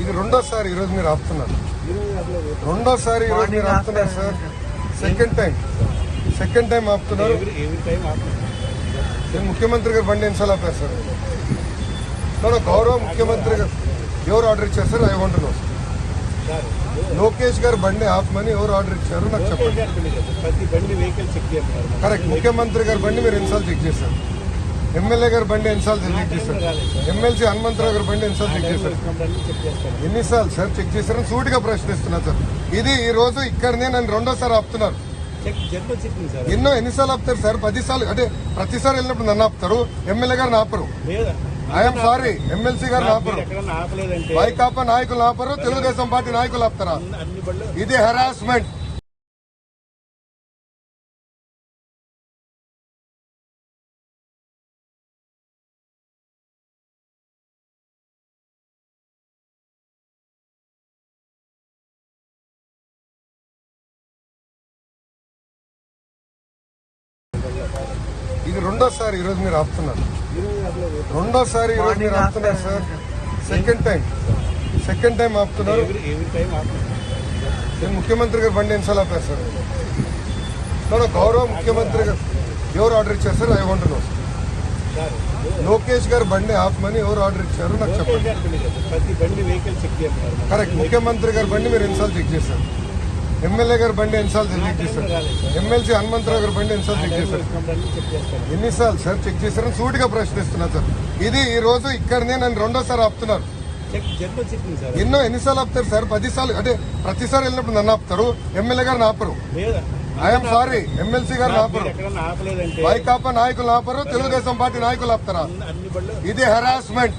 ఇది రెండోసారి ఈరోజు మీరు ఆపుతున్నారు. రెండోసారి ఈరోజు మీరు ఆపుతున్నారు sir. Second time second time ఆపుతున్నారు. నేను ముఖ్యమంత్రి గారు బండి ఎన్నిసార్లు ఆపారు సార్? మన గౌరవ ముఖ్యమంత్రి గారు ఎవరు ఆర్డర్ ఇచ్చారు sir? I want no Lokesh garu బండి ఆపమని ఎవరు ఆర్డర్ ఇచ్చారు నాకు చెప్పండి. కరెక్ట్ ముఖ్యమంత్రి గారి బండి మీరు ఎన్నిసార్లు చెక్ చేశారు? ఎమ్మెల్యే గారి బండి ఎన్నిసార్లు చెక్ చేశారు? ఎమ్మెల్సీ హనుమంతరావు గారి బండి ఎన్నిసార్లు చెక్ చేశారు? ఎన్నిసార్లు సార్ చెక్ చేశారని సూటిగా ప్రశ్నిస్తున్నా సార్. ఇది ఈ రోజు ఇక్కడనే నన్ను రెండోసారి ఆపుతున్నారు. ఎన్నో ఎన్నిసార్లు ఆపుతారు సార్? పదిసార్లు అంటే ప్రతిసారి వెళ్ళినప్పుడు నన్ను ఆపుతారు. ఎమ్మెల్యే గారిని ఆపరు. ఐఎమ్ సారీ ఎమ్మెల్సీ గారిని ఆపరు. వైకాపా నాయకులు ఆపరు. తెలుగుదేశం పార్టీ నాయకులు ఆపుతారా? ఇది హెరాస్మెంట్ ఇది రెండోసారి ఈరోజు మీరు ఆపుతున్నారు. రెండోసారి ఈరోజు మీరు ఆపుతున్నారు sir. Second time. Second time ఆపుతున్నారు. ముఖ్యమంత్రి గారు బండి ఎన్నిసార్లు ఆపారు సార్? మన గౌరవ ముఖ్యమంత్రి గారు ఎవరు ఆర్డర్ ఇచ్చారు sir? I want no Lokesh garu బండి ఆపమని ఎవరు ఆర్డర్ ఇచ్చారు నాకు చెప్పండి. కరెక్ట్. ముఖ్యమంత్రి గారి బండి మీరు ఎన్నిసార్లు చెక్ చేశారు? ఎమ్మెల్యే గారి బండి ఎన్నిసార్లు చెక్ చేశారు? ఎమ్మెల్సీ హనుమంతరావు గారి బండి ఎన్నిసార్లు చెక్ చేశారు? చేస్తారు ఎన్నిసార్లు సార్ చెక్ చేశారని సూటిగా ప్రశ్నిస్తున్నా సార్. ఇది ఈ రోజు ఇక్కడనే నన్ను రెండోసారి ఆపుతున్నారు. ఎన్నో ఎన్నిసార్లు ఆపుతారు సార్? పదిసార్లు అంటే ప్రతిసారి వెళ్ళినప్పుడు నన్ను ఆపుతారు. ఎమ్మెల్యే గారిని ఆపరు. ఐఎమ్ సారీ ఎమ్మెల్సీ మీరు ఆపరు వైకాపా నాయకులు ఆపరు తెలుగుదేశం పార్టీ నాయకులు ఆపుతారా? ఇది హెరాస్మెంట్